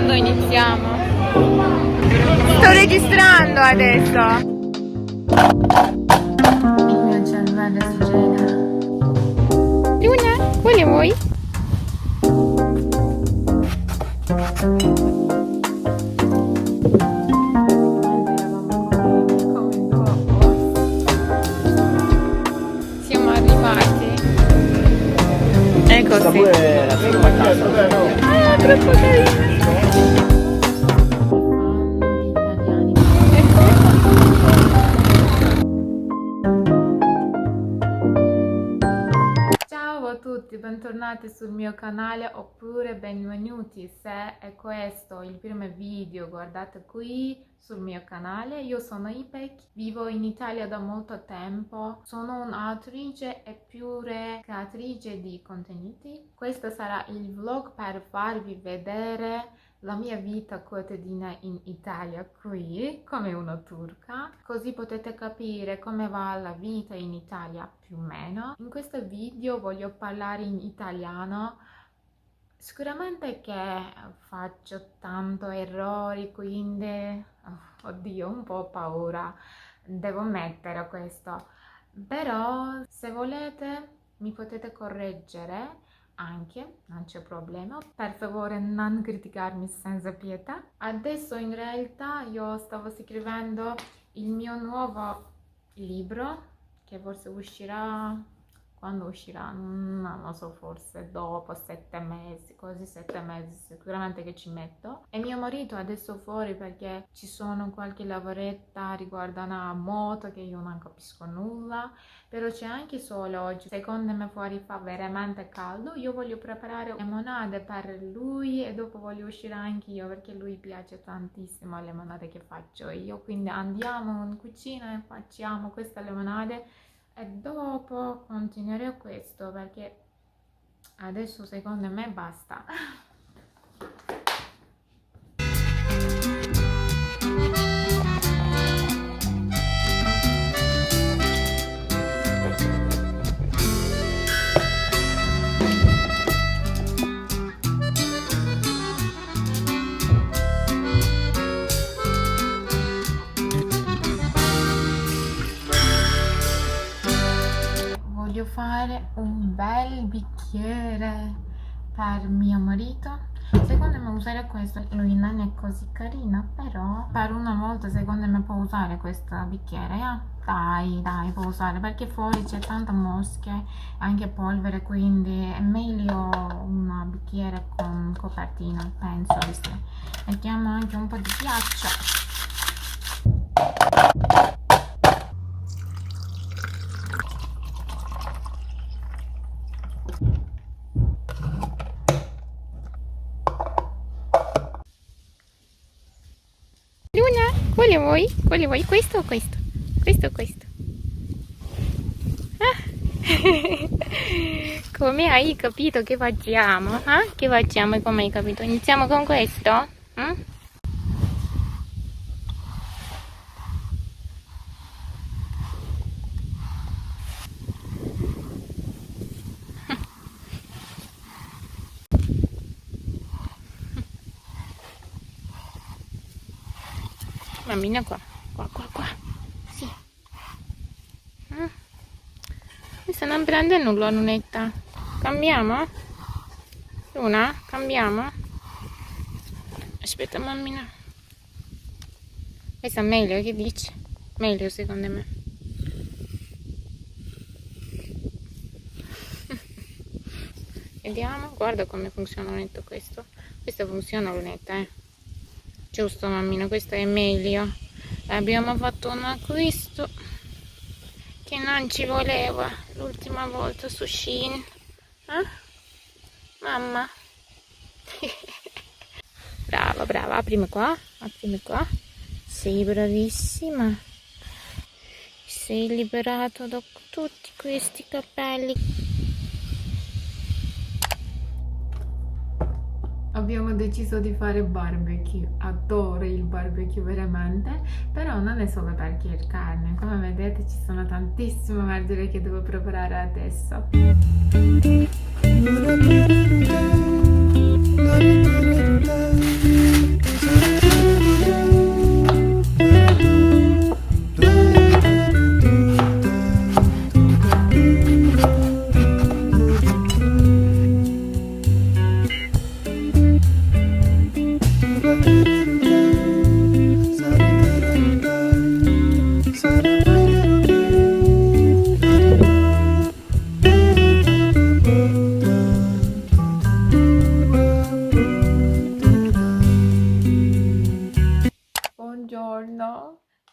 quando iniziamo? Sto registrando adesso. Il mio cervello gela. Luna, quale vuoi? Siamo arrivati. Ecco sì. la casa. Ah, troppo carino. Bentornati sul mio canale oppure benvenuti se è questo il primo video guardate qui sul mio canale. Io sono Ipek, vivo in Italia da molto tempo, sono un'autrice e pure creatrice di contenuti. Questo sarà il vlog per farvi vedere la mia vita quotidiana in Italia qui come una turca. Così potete capire come va la vita in Italia più o meno. In questo video voglio parlare in italiano. Sicuramente che faccio tanto errori quindi oh, oddio un po' paura. Devo mettere questo. Però se volete mi potete correggere anche, non c'è problema. Per favore non criticarmi senza pietà. Adesso in realtà io stavo scrivendo il mio nuovo libro che forse uscirà quando uscirà? Non lo so, forse dopo sette mesi, così sette mesi sicuramente che ci metto. E mio marito adesso fuori perché ci sono qualche lavoretta riguardo una moto che io non capisco nulla, però c'è anche sole oggi. Secondo me fuori fa veramente caldo. Io voglio preparare lemonade per lui e dopo voglio uscire anche io perché lui piace tantissimo le lemonade che faccio io. Quindi andiamo in cucina e facciamo questa lemonade e dopo continuerò questo perché adesso secondo me basta fare un bel bicchiere per mio marito. Secondo me usare questo lui non è così carino però per una volta secondo me può usare questo bicchiere. Eh? dai dai può usare perché fuori c'è tanta mosche anche polvere quindi è meglio un bicchiere con copertina penso visto mettiamo anche un po' di ghiaccio Luna, quale vuoi? Quale vuoi? Questo o questo? Questo o questo? Ah. come hai capito che facciamo? Eh? Che facciamo e come hai capito? Iniziamo con questo? Mm? Mammina qua, qua, qua, qua. Sì. Mm. Mi stanno prende nulla, lunetta. Cambiamo? Luna, cambiamo? Aspetta, mammina. Questa è meglio, che dici? Meglio secondo me. Vediamo, guarda come funziona lunetta questo. Questo funziona lunetta, eh. Giusto mammina, questo è meglio. Abbiamo fatto un acquisto che non ci voleva l'ultima volta su Shein. Eh? Mamma. brava, brava, aprimi qua, aprimi qua. Sei bravissima. Sei liberato da tutti questi capelli. Abbiamo deciso di fare barbecue, adoro il barbecue veramente, però non è solo perché è carne, come vedete ci sono tantissime verdure che devo preparare adesso.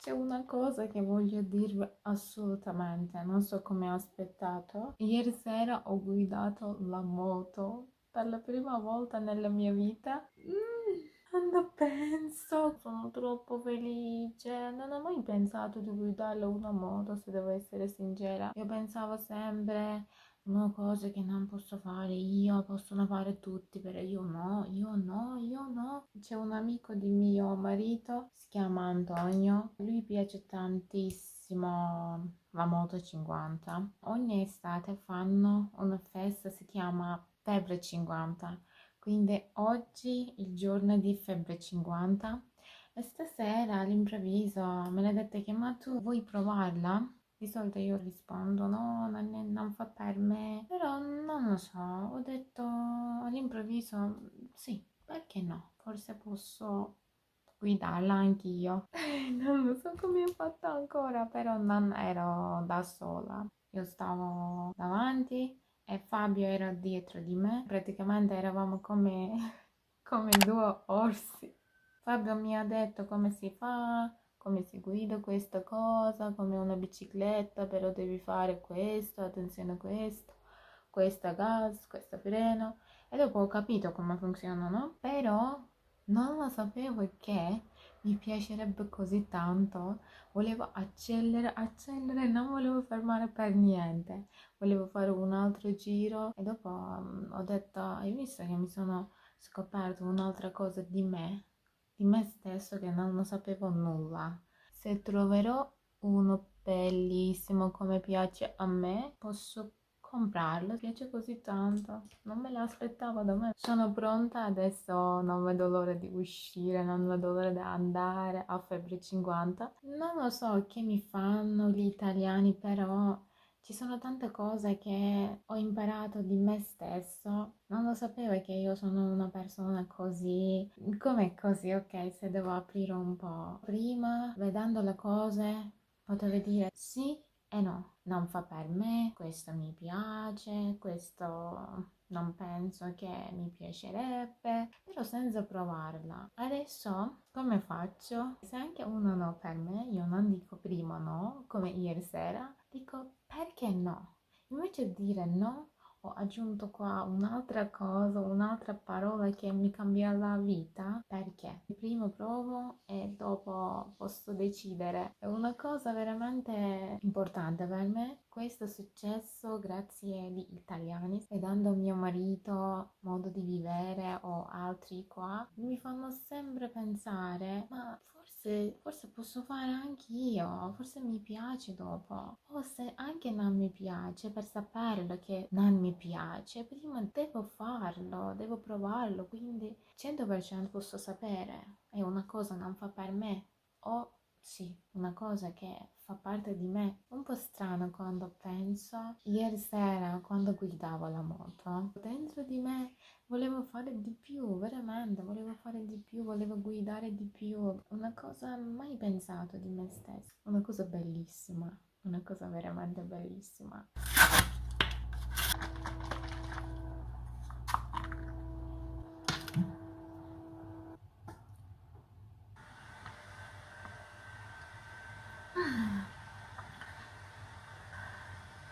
C'è una cosa che voglio dirvi assolutamente, non so come ho aspettato. Ieri sera ho guidato la moto per la prima volta nella mia vita. Mm, quando penso, sono troppo felice. Non ho mai pensato di guidare una moto, se devo essere sincera. Io pensavo sempre sono cose che non posso fare io, possono fare tutti, però io no, io no, io no. C'è un amico di mio marito, si chiama Antonio, lui piace tantissimo la Moto 50. Ogni estate fanno una festa, si chiama Febbre 50. Quindi oggi il giorno di Febbre 50 e stasera all'improvviso me l'ha detto che ma tu vuoi provarla? Di solito io rispondo no, non, è- non fa per me, però non lo so, ho detto all'improvviso sì, perché no? Forse posso guidarla anch'io. Non lo so come ho fatto ancora, però non ero da sola. Io stavo davanti e Fabio era dietro di me. Praticamente eravamo come, come due orsi. Fabio mi ha detto come si fa, come si guida questa cosa, come una bicicletta, però devi fare questo, attenzione a questo, questa gas, questa freno. E dopo ho capito come funzionano, però non lo sapevo che mi piacerebbe così tanto. Volevo accelerare, accelerare, non volevo fermare per niente. Volevo fare un altro giro e dopo mm, ho detto, hai visto che mi sono scoperto un'altra cosa di me? Di me stesso che non, sapevo nulla. Se troverò uno bellissimo come piace a me, posso comprarlo. Piace così tanto, non me l'aspettavo da me. Sono pronta adesso, non vedo l'ora di uscire, non vedo l'ora di andare a Febbre 50. Non lo so che mi fanno gli italiani, però ci sono tante cose che ho imparato di me stesso. Non lo sapevo che io sono una persona così. Come così, ok, se devo aprire un po'. Prima, vedendo le cose, potevo dire sì e no. Non fa per me, questo mi piace, questo non penso che mi piacerebbe, però senza provarla. Adesso come faccio? Se anche uno no per me, io non dico prima no, come ieri sera, dico perché no? Invece di dire no, ho aggiunto qua un'altra cosa, un'altra parola che mi cambia la vita. Perché? Prima provo e dopo posso decidere. È una cosa veramente importante per me. Questo è successo grazie agli italiani e dando a mio marito modo di vivere o altri qua. Mi fanno sempre pensare, ma forse, forse posso fare anche io, forse mi piace dopo. O se anche non mi piace, per saperlo che non mi piace, prima devo farlo, devo provarlo, quindi 100% posso sapere. È una cosa non fa per me. O sì, una cosa che fa parte di me. Un po' strano quando penso, ieri sera quando guidavo la moto, dentro di me volevo fare di più, veramente, volevo fare di più, volevo guidare di più. Una cosa mai pensato di me stessa, una cosa bellissima, una cosa veramente bellissima.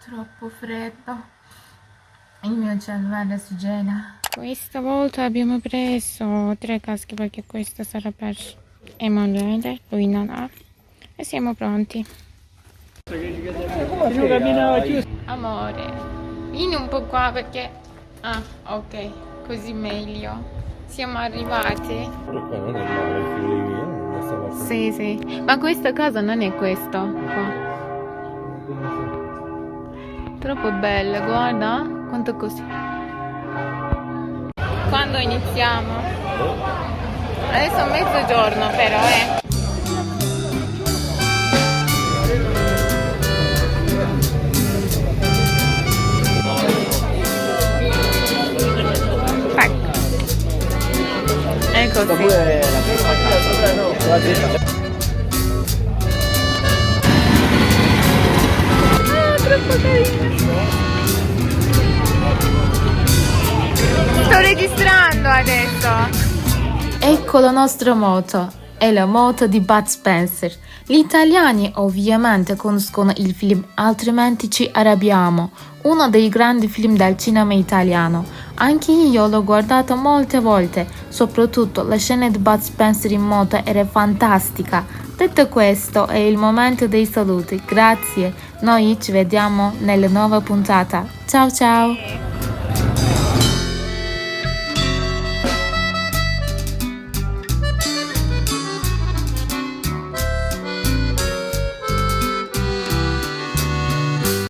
Troppo freddo. Il mio cervello si gela. Questa volta abbiamo preso tre casche perché questa sarà per Emanuele, lui non ha. E siamo pronti. Amore, vieni un po' qua perché... Ah, ok, così meglio. Siamo arrivati. Sì, sì. Ma questa casa non è questo qua. Troppo bella, guarda quanto così. Quando iniziamo? Adesso è mezzogiorno però, eh. Ecco. È così. Registrando adesso. Ecco la nostra moto. è la moto di Bud Spencer. Gli italiani ovviamente conoscono il film Altrimenti ci arrabbiamo, uno dei grandi film del cinema italiano. Anche io l'ho guardato molte volte, soprattutto la scena di Bud Spencer in moto era fantastica. Detto questo è il momento dei saluti, grazie. Noi ci vediamo nella nuova puntata. Ciao ciao!